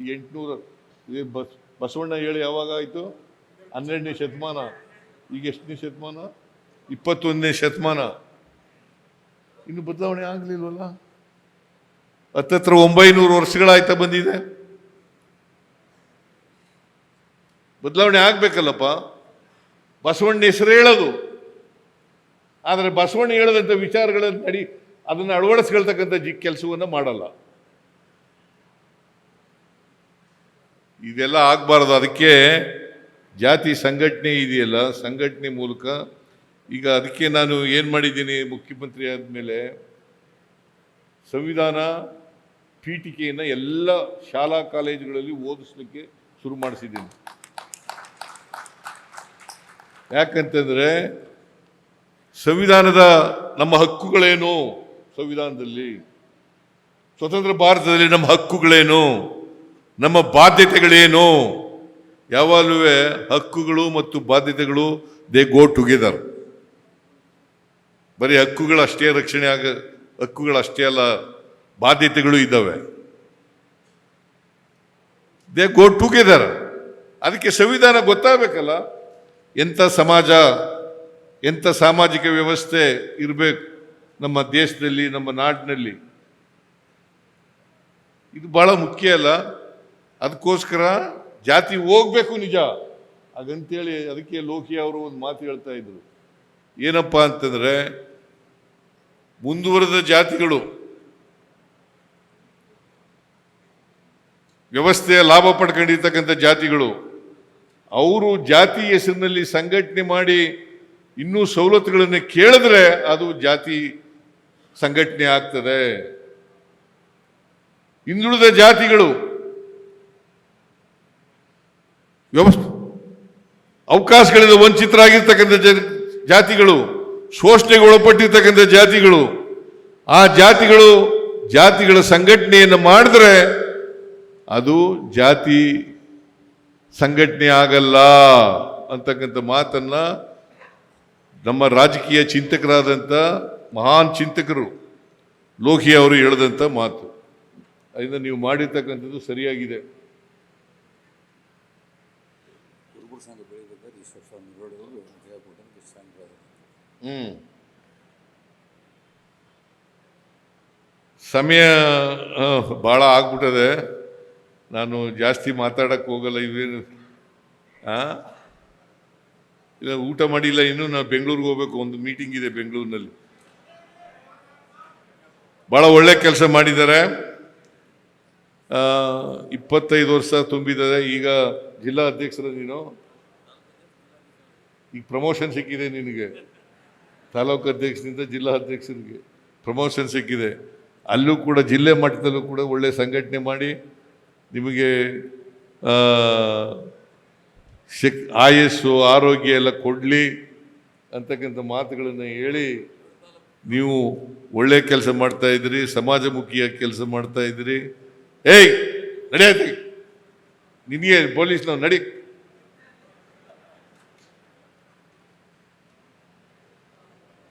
ಎಂಟುನೂರು. ಇದು ಬಸ್, ಬಸವಣ್ಣ ಹೇಳಿ ಯಾವಾಗ ಆಯಿತು? ಹನ್ನೆರಡನೇ ಶತಮಾನ. ಈಗ ಎಷ್ಟನೇ ಶತಮಾನ? ಇಪ್ಪತ್ತೊಂದನೇ ಶತಮಾನ. ಇನ್ನು ಬದಲಾವಣೆ ಆಗಲಿಲ್ವಲ್ಲ? ಹತ್ತತ್ರ ಒಂಬೈನೂರು ವರ್ಷಗಳಾಯ್ತಾ ಬಂದಿದೆ. ಬದಲಾವಣೆ ಆಗ್ಬೇಕಲ್ಲಪ್ಪ. ಬಸವಣ್ಣ ಹೆಸರು ಹೇಳೋದು. ಆದರೆ ಬಸವಣ್ಣ ಹೇಳದಂಥ ವಿಚಾರಗಳನ್ನು ನಡಿ, ಅದನ್ನು ಅಳವಡಿಸ್ಕೊಳ್ತಕ್ಕಂಥ ಜಿ ಕೆಲಸವನ್ನು ಮಾಡಲ್ಲ. ಇದೆಲ್ಲ ಆಗಬಾರ್ದು. ಅದಕ್ಕೆ ಜಾತಿ ಸಂಘಟನೆ ಇದೆಯಲ್ಲ, ಸಂಘಟನೆ ಮೂಲಕ ಈಗ ಅದಕ್ಕೆ ನಾನು ಏನು ಮಾಡಿದ್ದೀನಿ ಮುಖ್ಯಮಂತ್ರಿ ಆದಮೇಲೆ ಸಂವಿಧಾನ ಪೀಠಿಕೆಯನ್ನು ಎಲ್ಲ ಶಾಲಾ ಕಾಲೇಜುಗಳಲ್ಲಿ ಓದಿಸ್ಲಿಕ್ಕೆ ಶುರು ಮಾಡಿಸಿದ್ದೀನಿ. ಯಾಕಂತಂದರೆ ಸಂವಿಧಾನದ ನಮ್ಮ ಹಕ್ಕುಗಳೇನು? ಸಂವಿಧಾನದಲ್ಲಿ. ಸ್ವತಂತ್ರ ಭಾರತದಲ್ಲಿ ನಮ್ಮ ಹಕ್ಕುಗಳೇನು? ನಮ್ಮ ಬಾಧ್ಯತೆಗಳೇನು? ಯಾವಾಗಲೂ ಹಕ್ಕುಗಳು ಮತ್ತು ಬಾಧ್ಯತೆಗಳು ದೇ ಗೋ ಟುಗೆದರ್ ಬರೀ ಹಕ್ಕುಗಳು ಅಷ್ಟೇ, ರಕ್ಷಣೆ ಆಗ, ಹಕ್ಕುಗಳು ಅಷ್ಟೇ ಅಲ್ಲ, ಬಾಧ್ಯತೆಗಳು ಇದ್ದಾವೆ. ದೇ ಗೋ ಟುಗೆದರ್ ಅದಕ್ಕೆ ಸಂವಿಧಾನ ಗೊತ್ತಾಗಬೇಕಲ್ಲ? ಎಂಥ ಸಮಾಜ, ಎಂಥ ಸಾಮಾಜಿಕ ವ್ಯವಸ್ಥೆ ಇರಬೇಕು ನಮ್ಮ ದೇಶದಲ್ಲಿ, ನಮ್ಮ ನಾಡಿನಲ್ಲಿ? ಇದು ಬಹಳ ಮುಖ್ಯ ಅಲ್ಲ. ಅದಕ್ಕೋಸ್ಕರ ಜಾತಿ ಹೋಗ್ಬೇಕು ನಿಜ. ಹಾಗಂತೇಳಿ ಅದಕ್ಕೆ ಲೋಕಿ ಅವರು ಒಂದು ಮಾತು ಹೇಳ್ತಾ ಇದ್ರು. ಏನಪ್ಪ ಅಂತಂದ್ರೆ, ಮುಂದುವರೆದ ಜಾತಿಗಳು ವ್ಯವಸ್ಥೆಯ ಲಾಭ ಪಡ್ಕೊಂಡಿರ್ತಕ್ಕಂಥ ಜಾತಿಗಳು, ಅವರು ಜಾತಿ ಹೆಸರಿನಲ್ಲಿ ಸಂಘಟನೆ ಮಾಡಿ ಇನ್ನೂ ಸವಲತ್ತುಗಳನ್ನು ಕೇಳಿದ್ರೆ ಅದು ಜಾತಿ ಸಂಘಟನೆ ಆಗ್ತದೆ. ಹಿಂದುಳಿದ ಜಾತಿಗಳು ವ್ಯವಸ್ಥೆ. ಅವಕಾಶಗಳಿಂದ ವಂಚಿತರಾಗಿರ್ತಕ್ಕಂಥ ಜಾತಿಗಳು, ಶೋಷಣೆಗೆ ಒಳಪಟ್ಟಿರ್ತಕ್ಕಂಥ ಜಾತಿಗಳು, ಆ ಜಾತಿಗಳು ಜಾತಿಗಳ ಸಂಘಟನೆಯನ್ನು ಮಾಡಿದ್ರೆ ಅದು ಜಾತಿ ಸಂಘಟನೆ ಆಗಲ್ಲ ಅಂತಕ್ಕಂಥ ಮಾತನ್ನ ನಮ್ಮ ರಾಜಕೀಯ ಚಿಂತಕರಾದಂಥ ಮಹಾನ್ ಚಿಂತಕರು ಲೋಹಿ ಅವರು ಹೇಳಿದಂಥ ಮಾತು. ಅದರಿಂದ ನೀವು ಮಾಡಿರ್ತಕ್ಕಂಥದ್ದು ಸರಿಯಾಗಿದೆ ಕುರುಬರ ಸಂಘ ಬೆಳಿಬೇಕಾದ್ರೆ ಈಶ್ವರ ಸ್ವಾಮಿ ಹೇಳೋರು ಹೇಳ್ಕೊಟ್ಟಂಗೆ ಸಂಘ ಹ್ಮ್ ಸಮಯ ಭಾಳ ಆಗ್ಬಿಟ್ಟದೆ. ನಾನು ಜಾಸ್ತಿ ಮಾತಾಡಕ್ಕೆ ಹೋಗಲ್ಲ, ಇವೇನು, ಆ? ಇಲ್ಲ, ಊಟ ಮಾಡಿಲ್ಲ, ಇನ್ನು ನಾನು ಬೆಂಗಳೂರಿಗೆ ಹೋಗ್ಬೇಕು, ಒಂದು ಮೀಟಿಂಗ್ ಇದೆ ಬೆಂಗಳೂರಿನಲ್ಲಿ. ಭಾಳ ಒಳ್ಳೆ ಕೆಲಸ ಮಾಡಿದ್ದಾರೆ. ಇಪ್ಪತ್ತೈದು ವರ್ಷ ತುಂಬಿದ್ದಾರೆ. ಈಗ ಜಿಲ್ಲಾ ಅಧ್ಯಕ್ಷರ ನೀನು? ಈಗ ಪ್ರಮೋಷನ್ ಸಿಕ್ಕಿದೆ ನಿನಗೆ. ತಾಲೂಕು ಅಧ್ಯಕ್ಷರಿಂದ ಜಿಲ್ಲಾ ಅಧ್ಯಕ್ಷರಿಗೆ ಪ್ರಮೋಷನ್ ಸಿಕ್ಕಿದೆ. ಅಲ್ಲೂ ಕೂಡ ಜಿಲ್ಲೆ ಮಟ್ಟದಲ್ಲೂ ಕೂಡ ಒಳ್ಳೆಯ ಸಂಘಟನೆ ಮಾಡಿ ನಿಮಗೆ ಶಕ್, ಆಯಸ್ಸು, ಆರೋಗ್ಯ ಎಲ್ಲ ಕೊಡಲಿ ಅಂತಕ್ಕಂಥ ಮಾತುಗಳನ್ನು ಹೇಳಿ ನೀವು ಒಳ್ಳೆಯ ಕೆಲಸ ಮಾಡ್ತಾ ಇದ್ದೀರಿ ಸಮಾಜಮುಖಿಯಾಗಿ ಕೆಲಸ ಮಾಡ್ತಾ ಇದ್ದೀರಿ ಏಯ್ ನಡೆಯತಿ ನಿನಗೆ ಪೊಲೀಸ್ನವ್ರು ನಡಿ.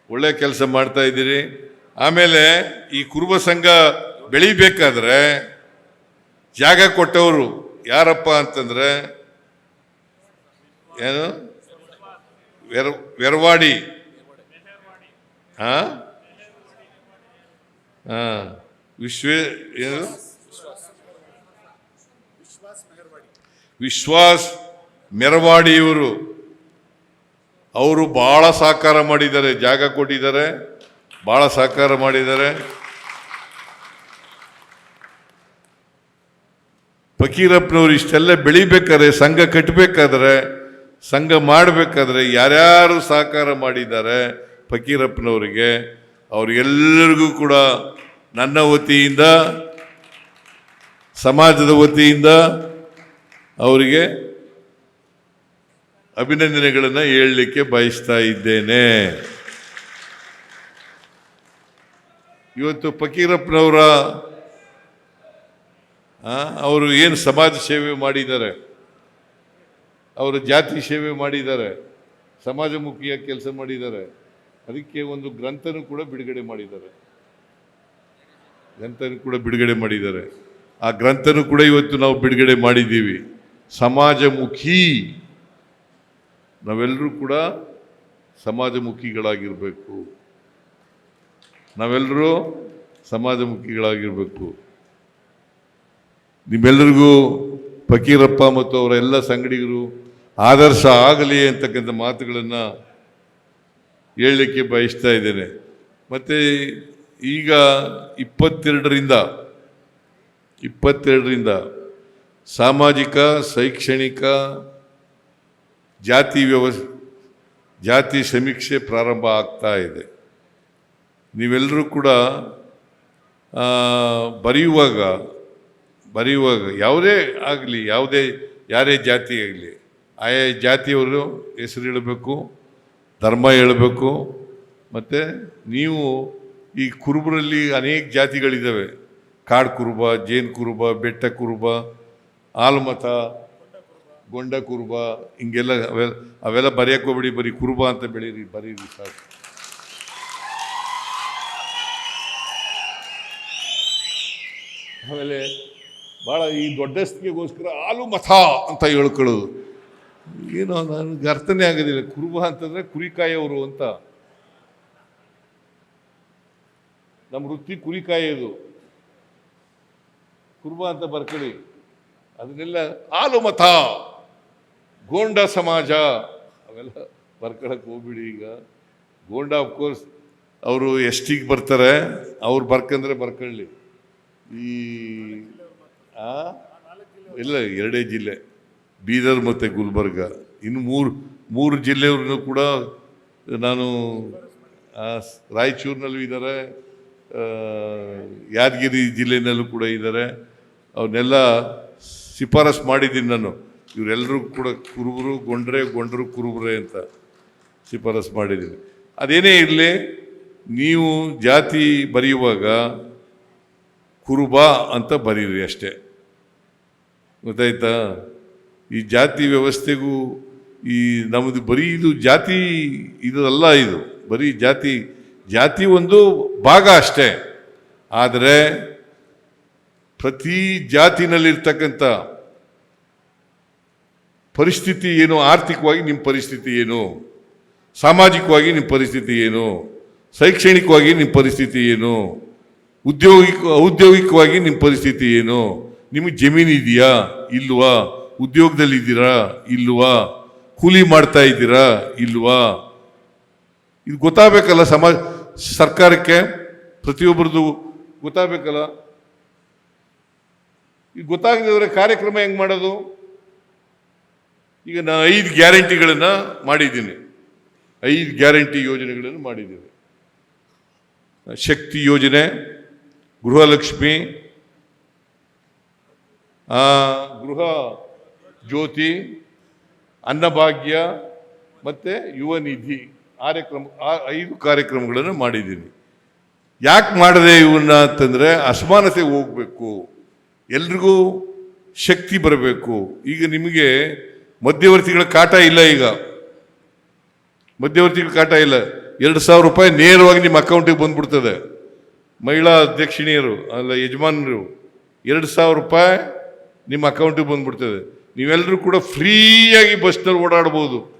ಒಳ್ಳೆ ಕೆಲಸ ಮಾಡ್ತಾ ಇದ್ದೀರಿ. ಆಮೇಲೆ ಈ ಕುರುಬ ಸಂಘ ಬೆಳಿಬೇಕಾದ್ರೆ ಜಾಗ ಕೊಟ್ಟವರು ಯಾರಪ್ಪ ಅಂತಂದ್ರೆ ಏನು? ವೆರ್, ವೆರವಾಡಿ. ಹಾ? ಹಾಂ. ವಿಶ್ವ, ಏನು? ವಿಶ್ವಾಸ್ ಮೆರವಾಡಿಯವರು. ಅವರು ಭಾಳ ಸಹಕಾರ ಮಾಡಿದ್ದಾರೆ, ಜಾಗ ಕೊಟ್ಟಿದ್ದಾರೆ ಭಾಳ ಸಹಕಾರ ಮಾಡಿದ್ದಾರೆ. ಫಕೀರಪ್ಪನವ್ರು ಇಷ್ಟೆಲ್ಲ ಬೆಳಿಬೇಕಾದ್ರೆ, ಸಂಘ ಕಟ್ಟಬೇಕಾದ್ರೆ ಸಂಘ ಮಾಡಬೇಕಾದ್ರೆ ಯಾರ್ಯಾರು ಸಹಕಾರ ಮಾಡಿದ್ದಾರೆ ಫಕೀರಪ್ಪನವರಿಗೆ, ಅವ್ರಿಗೆಲ್ಲರಿಗೂ ಕೂಡ ನನ್ನ ವತಿಯಿಂದ, ಸಮಾಜದ ವತಿಯಿಂದ ಅವರಿಗೆ ಅಭಿನಂದನೆಗಳನ್ನು ಹೇಳಲಿಕ್ಕೆ ಬಯಸ್ತಾ ಇದ್ದೇನೆ. ಇವತ್ತು ಫಕೀರಪ್ಪನವರ ಅವರು ಏನು ಸಮಾಜ ಸೇವೆ ಮಾಡಿದ್ದಾರೆ? ಅವರು ಜಾತಿ ಸೇವೆ ಮಾಡಿದ್ದಾರೆ ಸಮಾಜಮುಖಿಯಾಗಿ ಕೆಲಸ ಮಾಡಿದ್ದಾರೆ, ಅದಕ್ಕೆ ಒಂದು ಗ್ರಂಥನೂ ಕೂಡ ಬಿಡುಗಡೆ ಮಾಡಿದ್ದಾರೆ. ಗ್ರಂಥನೂ ಕೂಡ ಬಿಡುಗಡೆ ಮಾಡಿದ್ದಾರೆ. ಆ ಗ್ರಂಥನೂ ಕೂಡ ಇವತ್ತು ನಾವು ಬಿಡುಗಡೆ ಮಾಡಿದ್ದೀವಿ. ಸಮಾಜಮುಖಿ. ನಾವೆಲ್ಲರೂ ಕೂಡ ಸಮಾಜಮುಖಿಗಳಾಗಿರಬೇಕು. ನಾವೆಲ್ಲರೂ ಸಮಾಜಮುಖಿಗಳಾಗಿರಬೇಕು. ನಿಮ್ಮೆಲ್ಲರಿಗೂ ಫಕೀರಪ್ಪ ಮತ್ತು ಅವರ ಎಲ್ಲ ಸಂಗಡಿಗರು ಆದರ್ಶ ಆಗಲಿ ಅಂತಕ್ಕಂಥ ಮಾತುಗಳನ್ನು ಹೇಳಲಿಕ್ಕೆ ಬಯಸ್ತಾ ಇದ್ದೇನೆ. ಮತ್ತು ಈಗ ಇಪ್ಪತ್ತೆರಡರಿಂದ ಇಪ್ಪತ್ತೆರಡರಿಂದ ಸಾಮಾಜಿಕ, ಶೈಕ್ಷಣಿಕ ಜಾತಿ ವ್ಯವಸ್, ಜಾತಿ ಸಮೀಕ್ಷೆ ಪ್ರಾರಂಭ ಆಗ್ತಾ ಇದೆ. ನೀವೆಲ್ಲರೂ ಕೂಡ ಬರೆಯುವಾಗ ಬರೆಯುವಾಗ ಯಾವುದೇ ಆಗಲಿ, ಯಾವುದೇ, ಯಾರೇ ಜಾತಿ ಆಗಲಿ ಆಯಾ ಜಾತಿಯವರು ಹೆಸರು ಹೇಳಬೇಕು, ಧರ್ಮ ಹೇಳಬೇಕು, ಮತ್ತು ನೀವು ಈ ಕುರುಬರಲ್ಲಿ ಅನೇಕ ಜಾತಿಗಳಿದ್ದಾವೆ. ಕಾಡು ಕುರುಬ ಜೇನು ಕುರುಬ ಬೆಟ್ಟ ಕುರುಬ ಆಲ್ಮತ ಗೊಂಡ ಕುರುಬ, ಹಿಂಗೆಲ್ಲ ಅವೆಲ್ಲ ಅವೆಲ್ಲ ಬರೆಯಕ್ಕೆ ಬರೀ ಕುರುಬ ಅಂತ ಬೆಳೀರಿ, ಬರೀರಿ ಸಾಕು. ಆಮೇಲೆ ಭಾಳ ಈ ದೊಡ್ಡಸ್ತಿಗೆಗೋಸ್ಕರ ಹಾಲು ಮಥ ಅಂತ ಹೇಳ್ಕೊಳ್ಳೋದು. ಏನೋ ನನಗೆ ಅರ್ಥನೇ ಆಗೋದಿಲ್ಲ, ಕುರುಬ ಅಂತಂದರೆ ಕುರಿಕಾಯವರು ಅಂತ. ನಮ್ಮ ವೃತ್ತಿ ಕುರಿಕಾಯೋದು. ಕುರುಬ ಅಂತ ಬರ್ಕೊಳ್ಳಿ. ಅದನ್ನೆಲ್ಲ ಹಾಲು ಮತ ಗೋಂಡ ಸಮಾಜ. ಅವೆಲ್ಲ ಬರ್ಕೊಳಕ್ಕೆ ಹೋಗ್ಬಿಡಿ ಈಗ. ಗೋಂಡ ಅಫ್ಕೋರ್ಸ್ ಅವರು ಎಷ್ಟಿಗೆ ಬರ್ತಾರೆ, ಅವ್ರು ಬರ್ಕಂದ್ರೆ ಬರ್ಕೊಳ್ಳಿ. ಈ? ಇಲ್ಲ, ಎರಡೇ ಜಿಲ್ಲೆ. ಬೀದರ್ ಮತ್ತು ಗುಲ್ಬರ್ಗ. ಇನ್ನು ಮೂರು ಮೂರು ಜಿಲ್ಲೆಯವ್ರನ್ನೂ ಕೂಡ ನಾನು ರಾಯಚೂರಿನಲ್ಲೂ ಇದ್ದಾರೆ ಯಾದಗಿರಿ ಜಿಲ್ಲೆಯಲ್ಲೂ ಕೂಡ ಇದ್ದಾರೆ ಅವನ್ನೆಲ್ಲ ಶಿಫಾರಸ್ ಮಾಡಿದ್ದೀನಿ ನಾನು. ಇವರೆಲ್ಲರೂ ಕೂಡ ಕುರುಬರು, ಗೊಂಡ್ರೆ ಗೊಂಡ್ರು ಕುರುಬರೇ ಅಂತ ಶಿಫಾರಸು ಮಾಡಿದ್ದೀನಿ ಅದೇನೇ ಇರಲಿ, ನೀವು ಜಾತಿ ಬರೆಯುವಾಗ ಕುರುಬ ಅಂತ ಬರೀರಿ ಅಷ್ಟೇ. ಗೊತ್ತಾಯ್ತಾ? ಈ ಜಾತಿ ವ್ಯವಸ್ಥೆಗೂ ಈ ನಮ್ಮದು ಬರೀ ಇದು ಜಾತಿ ಇದಲ್ಲ ಇದು. ಬರೀ ಜಾತಿ ಜಾತಿ ಒಂದು ಭಾಗ ಅಷ್ಟೇ. ಆದರೆ ಪ್ರತಿ ಜಾತಿನಲ್ಲಿರ್ತಕ್ಕಂಥ ಪರಿಸ್ಥಿತಿ ಏನು? ಆರ್ಥಿಕವಾಗಿ ನಿಮ್ಮ ಪರಿಸ್ಥಿತಿ ಏನು? ಸಾಮಾಜಿಕವಾಗಿ ನಿಮ್ಮ ಪರಿಸ್ಥಿತಿ ಏನು? ಶೈಕ್ಷಣಿಕವಾಗಿ ನಿಮ್ಮ ಪರಿಸ್ಥಿತಿ ಏನು? ಉದ್ಯೋಗಿಕ, ಔದ್ಯೋಗಿಕವಾಗಿ ನಿಮ್ಮ ಪರಿಸ್ಥಿತಿ ಏನು? ನಿಮಗೆ ಜಮೀನು ಇದೆಯಾ? ಇಲ್ವಾ? ಉದ್ಯೋಗದಲ್ಲಿದ್ದೀರಾ ಇಲ್ವಾ? ಕೂಲಿ ಮಾಡ್ತಾ ಇದ್ದೀರಾ? ಇಲ್ವಾ? ಇದು ಗೊತ್ತಾಗಬೇಕಲ್ಲ ಸಮಾಜ, ಸರ್ಕಾರಕ್ಕೆ? ಪ್ರತಿಯೊಬ್ಬರದು ಗೊತ್ತಾಗಬೇಕಲ್ಲ? ಇದು ಗೊತ್ತಾಗದಿದ್ರೆ ಕಾರ್ಯಕ್ರಮ ಹೆಂಗೆ ಮಾಡೋದು? ಈಗ ನಾನು ಐದು ಗ್ಯಾರಂಟಿಗಳನ್ನು ಮಾಡಿದ್ದೀನಿ. ಐದು ಗ್ಯಾರಂಟಿ ಯೋಜನೆಗಳನ್ನು ಮಾಡಿದ್ದೀನಿ. ಶಕ್ತಿ ಯೋಜನೆ, ಗೃಹಲಕ್ಷ್ಮಿ ಗೃಹ ಜ್ಯೋತಿ, ಅನ್ನಭಾಗ್ಯ ಮತ್ತು ಯುವ ನಿಧಿ ಕಾರ್ಯಕ್ರಮ ಆ ಐದು ಕಾರ್ಯಕ್ರಮಗಳನ್ನು ಮಾಡಿದ್ದೀನಿ. ಯಾಕೆ ಮಾಡಿದೆ ಇವನ್ನ ಅಂತಂದರೆ ಅಸಮಾನತೆ ಹೋಗಬೇಕು. ಎಲ್ರಿಗೂ ಶಕ್ತಿ ಬರಬೇಕು. ಈಗ ನಿಮಗೆ ಮಧ್ಯವರ್ತಿಗಳ ಕಾಟ ಇಲ್ಲ ಈಗ. ಮಧ್ಯವರ್ತಿಗಳ ಕಾಟ ಇಲ್ಲ. ಎರಡು ಸಾವಿರ ರೂಪಾಯಿ ನೇರವಾಗಿ ನಿಮ್ಮ ಅಕೌಂಟಿಗೆ ಬಂದ್ಬಿಡ್ತದೆ. ಮಹಿಳಾ ಅಧ್ಯಕ್ಷಿಣಿಯರು, ಅಲ್ಲ ಯಜಮಾನರು, ಎರಡು ಸಾವಿರ ರೂಪಾಯಿ ನಿಮ್ಮ ಅಕೌಂಟಿಗೆ ಬಂದ್ಬಿಡ್ತದೆ. ನೀವೆಲ್ಲರೂ ಕೂಡ ಫ್ರೀಯಾಗಿ ಬಸ್ನಲ್ಲಿ ಓಡಾಡ್ಬೋದು.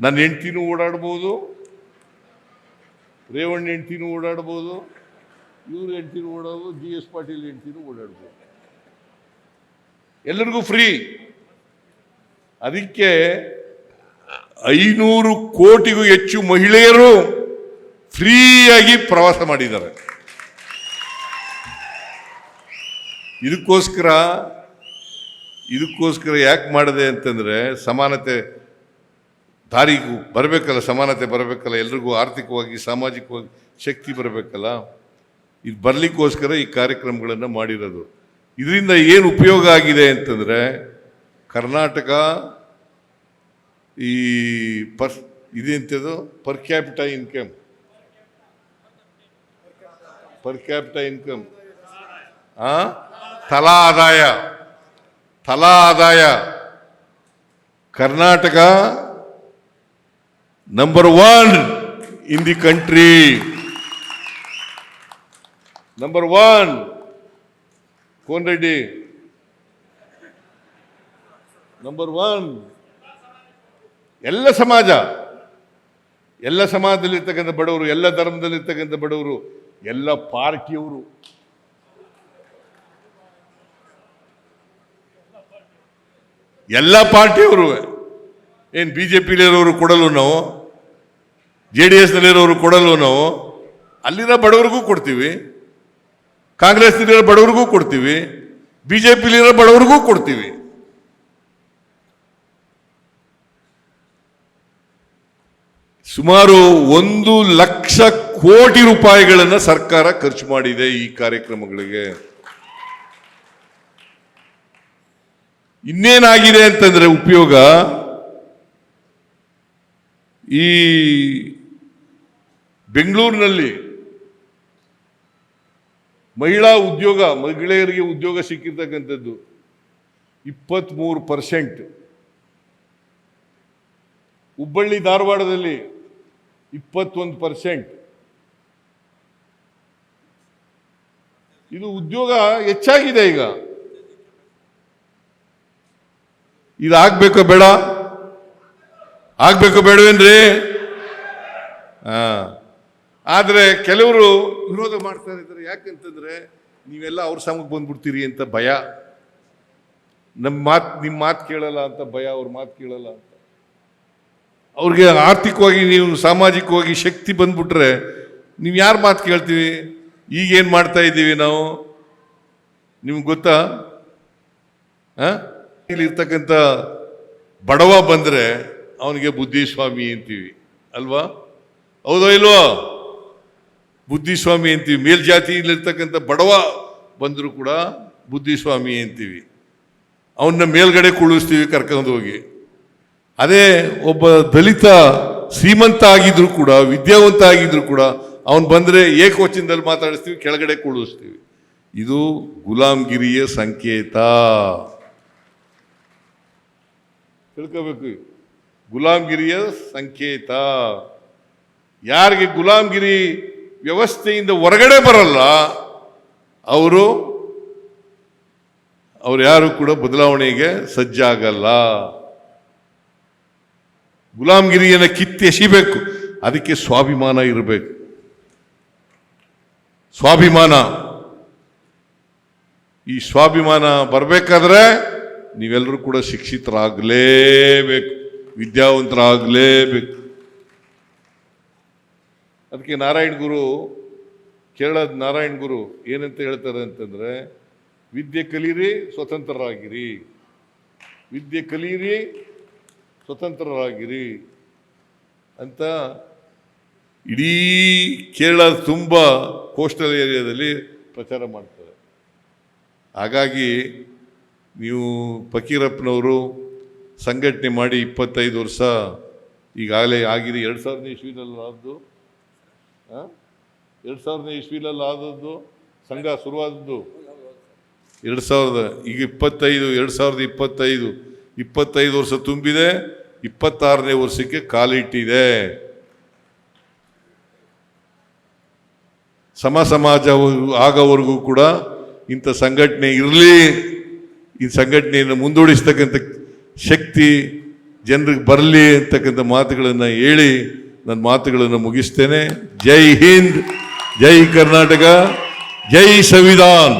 ನನ್ನ ಹೆಂಡ್ತಿನೂ ಓಡಾಡ್ಬೋದು. ರೇವಣ್ಣ ಹೆಂಡ್ತಿನೂ ಓಡಾಡ್ಬೋದು. ಇವ್ರ ಹೆಂಡ್ತಿನೂ ಓಡಾಡ್ಬೋದು. ಜಿ ಎಸ್ ಪಾಟೀಲ್ ಹೆಂಡ್ತಿನೂ ಓಡಾಡ್ಬೋದು. ಎಲ್ಲರಿಗೂ ಫ್ರೀ. ಅದಕ್ಕೆ ಐನೂರು ಕೋಟಿಗೂ ಹೆಚ್ಚು ಮಹಿಳೆಯರು ಫ್ರೀಯಾಗಿ ಪ್ರವಾಸ ಮಾಡಿದ್ದಾರೆ. ಇದಕ್ಕೋಸ್ಕರ ಇದಕ್ಕೋಸ್ಕರ ಯಾಕೆ ಮಾಡಿದೆ ಅಂತಂದರೆ ಸಮಾನತೆ ದಾರಿಗೂ ಬರಬೇಕಲ್ಲ, ಸಮಾನತೆ ಬರಬೇಕಲ್ಲ, ಎಲ್ರಿಗೂ ಆರ್ಥಿಕವಾಗಿ, ಸಾಮಾಜಿಕವಾಗಿ ಶಕ್ತಿ ಬರಬೇಕಲ್ಲ? ಇದು ಬರಲಿಕ್ಕೋಸ್ಕರ ಈ ಕಾರ್ಯಕ್ರಮಗಳನ್ನು ಮಾಡಿರೋದು. ಇದರಿಂದ ಏನು ಉಪಯೋಗ ಆಗಿದೆ ಅಂತಂದರೆ ಕರ್ನಾಟಕ ಈ per ಇದೆಂಥದ್ದು per capita income per capita income ಆ ತಲಾ ಆದಾಯ ತಲಾ ಆದಾಯ Karnataka number one in the country number one cone Reddy number one ಎಲ್ಲ ಸಮಾಜ, ಎಲ್ಲ ಸಮಾಜದಲ್ಲಿರ್ತಕ್ಕಂಥ ಬಡವರು, ಎಲ್ಲ ಧರ್ಮದಲ್ಲಿರ್ತಕ್ಕಂಥ ಬಡವರು, ಎಲ್ಲ ಪಾರ್ಟಿಯವರು. ಎಲ್ಲ ಪಾರ್ಟಿಯವರು. ಏನು ಬಿ ಜೆ ಪಿಲಿರೋರು ಕೊಡಲು ನಾವು, ಜೆ ಡಿ ಎಸ್ನಲ್ಲಿರೋರು ಕೊಡಲು ನಾವು, ಅಲ್ಲಿರೋ ಬಡವರಿಗೂ ಕೊಡ್ತೀವಿ, ಕಾಂಗ್ರೆಸ್ನಲ್ಲಿರೋ ಬಡವರಿಗೂ ಕೊಡ್ತೀವಿ ಬಿ ಜೆ ಪಿಲಿರೋ ಬಡವರಿಗೂ ಕೊಡ್ತೀವಿ. ಸುಮಾರು ಒಂದು ಲಕ್ಷ ಕೋಟಿ ರೂಪಾಯಿಗಳನ್ನು ಸರ್ಕಾರ ಖರ್ಚು ಮಾಡಿದೆ ಈ ಕಾರ್ಯಕ್ರಮಗಳಿಗೆ. ಇನ್ನೇನಾಗಿದೆ ಅಂತಂದ್ರೆ ಉಪಯೋಗ ಈ ಬೆಂಗಳೂರಿನಲ್ಲಿ ಮಹಿಳಾ ಉದ್ಯೋಗ, ಮಹಿಳೆಯರಿಗೆ ಉದ್ಯೋಗ ಸಿಕ್ಕಿರ್ತಕ್ಕಂಥದ್ದು ಇಪ್ಪತ್ತ್ಮೂರು ಪರ್ಸೆಂಟ್. ಹುಬ್ಬಳ್ಳಿ ಧಾರವಾಡದಲ್ಲಿ ಇಪ್ಪತ್ತೊಂದು ಪರ್ಸೆಂಟ್ ಇದು ಉದ್ಯೋಗ ಹೆಚ್ಚಾಗಿದೆ ಈಗ. ಇದು ಆಗ್ಬೇಕೋ ಬೇಡ ಆಗ್ಬೇಕು ಬೇಡವೇನ್ರಿ ಹಾಂ. ಆದರೆ ಕೆಲವರು ವಿರೋಧ ಮಾಡ್ತಾ ಇದ್ದಾರೆ. ಯಾಕಂತಂದ್ರೆ ನೀವೆಲ್ಲ ಅವ್ರ ಸಮಕ್ಕೆ ಬಂದ್ಬಿಡ್ತೀರಿ ಅಂತ ಭಯ. ನಮ್ಮ ಮಾತು ನಿಮ್ಮ ಮಾತು ಕೇಳಲ್ಲ ಅಂತ ಭಯ, ಅವ್ರ ಮಾತು ಕೇಳಲ್ಲ ಅವ್ರಿಗೆ ಆರ್ಥಿಕವಾಗಿ ನೀವು ಸಾಮಾಜಿಕವಾಗಿ ಶಕ್ತಿ ಬಂದ್ಬಿಟ್ರೆ ನೀವು ಯಾರು ಮಾತು ಕೇಳ್ತೀವಿ? ಈಗೇನು ಮಾಡ್ತಾ ಇದ್ದೀವಿ ನಾವು? ನಿಮ್ಗೆ ಗೊತ್ತಾ? ಹಾಂ ಇಲ್ಲಿ ಇರ್ತಕ್ಕಂಥ ಬಡವ ಬಂದರೆ ಅವನಿಗೆ ಬುದ್ಧಿಸ್ವಾಮಿ ಅಂತೀವಿ. ಅಲ್ವಾ? ಹೌದೋ ಇಲ್ವೋ? ಬುದ್ಧಿಸ್ವಾಮಿ ಅಂತೀವಿ. ಮೇಲ್ಜಾತಿಯಲ್ಲಿರ್ತಕ್ಕಂಥ ಬಡವ ಬಂದರೂ ಕೂಡ ಬುದ್ಧಿಸ್ವಾಮಿ ಅಂತೀವಿ. ಅವನ್ನ ಮೇಲ್ಗಡೆ ಕುಳಿಸ್ತೀವಿ ಕರ್ಕೊಂಡು ಹೋಗಿ. ಅದೇ ಒಬ್ಬ ದಲಿತ ಶ್ರೀಮಂತ ಆಗಿದ್ರು ಕೂಡ ವಿದ್ಯಾವಂತ ಆಗಿದ್ರು ಕೂಡ ಅವನು ಬಂದರೆ ಏಕವಚನದಲ್ಲಿ ಮಾತಾಡಿಸ್ತೀವಿ, ಕೆಳಗಡೆ ಕೂಡಿಸ್ತೀವಿ ಇದು ಗುಲಾಮ್ಗಿರಿಯ ಸಂಕೇತ. ತಿಳ್ಕೋಬೇಕು. ಗುಲಾಮ್ಗಿರಿಯ ಸಂಕೇತ. ಯಾರಿಗೆ ಗುಲಾಮ್ಗಿರಿ ವ್ಯವಸ್ಥೆಯಿಂದ ಹೊರಗಡೆ ಬರಲ್ಲ, ಅವರು, ಅವ್ರು ಯಾರು ಕೂಡ ಬದಲಾವಣೆಗೆ ಸಜ್ಜಾಗಲ್ಲ. ಗುಲಾಮ್ಗಿರಿಯನ್ನು ಕಿತ್ತಿ ಎಸಿಬೇಕು. ಅದಕ್ಕೆ ಸ್ವಾಭಿಮಾನ ಇರಬೇಕು. ಸ್ವಾಭಿಮಾನ. ಈ ಸ್ವಾಭಿಮಾನ ಬರಬೇಕಾದ್ರೆ ನೀವೆಲ್ಲರೂ ಕೂಡ ಶಿಕ್ಷಿತರಾಗಲೇಬೇಕು. ವಿದ್ಯಾವಂತರಾಗಲೇಬೇಕು. ಅದಕ್ಕೆ ನಾರಾಯಣ ಗುರು, ಕೇರಳದ ನಾರಾಯಣ ಗುರು ಏನಂತ ಹೇಳ್ತಾರೆ ಅಂತಂದ್ರೆ, ವಿದ್ಯೆ ಕಲೀರಿ, ಸ್ವತಂತ್ರರಾಗಿರಿ. ವಿದ್ಯೆ ಕಲೀರಿ ಸ್ವತಂತ್ರರಾಗಿರಿ ಅಂತ ಇಡೀ ಕೇರಳ ತುಂಬ ಕೋಸ್ಟಲ್ ಏರಿಯಾದಲ್ಲಿ ಪ್ರಚಾರ ಮಾಡ್ತಾರೆ. ಹಾಗಾಗಿ ನೀವು ಫಕೀರಪ್ಪನವರು ಸಂಘಟನೆ ಮಾಡಿ ಇಪ್ಪತ್ತೈದು ವರ್ಷ ಈಗಾಗಲೇ ಆಗಿದೆ. ಎರಡು ಸಾವಿರದ ಇಸ್ವಿನಲ್ಲಿ ಆದದ್ದು. ಎರಡು ಸಾವಿರದ ಇಸ್ವಿನಲ್ಲಿ ಆದದ್ದು ಸಂಘ ಶುರುವಾದದ್ದು. ಎರಡು ಸಾವಿರದ ಈಗ ಇಪ್ಪತ್ತೈದು, ಎರಡು ಸಾವಿರದ ಇಪ್ಪತ್ತೈದು ಇಪ್ಪತ್ತೈದು ವರ್ಷ ತುಂಬಿದೆ. ಇಪ್ಪತ್ತಾರನೇ ವರ್ಷಕ್ಕೆ ಕಾಲಿಟ್ಟಿದೆ. ಸಮ ಸಮಾಜ ಆಗೋವರೆಗೂ ಕೂಡ ಇಂಥ ಸಂಘಟನೆ ಇರಲಿ. ಈ ಸಂಘಟನೆಯನ್ನು ಮುಂದೂಡಿಸ್ತಕ್ಕಂಥ ಶಕ್ತಿ ಜನರಿಗೆ ಬರಲಿ ಅಂತಕ್ಕಂಥ ಮಾತುಗಳನ್ನು ಹೇಳಿ ನನ್ನ ಮಾತುಗಳನ್ನು ಮುಗಿಸ್ತೇನೆ. ಜೈ ಹಿಂದ್, ಜೈ ಕರ್ನಾಟಕ, ಜೈ ಸಂವಿಧಾನ್.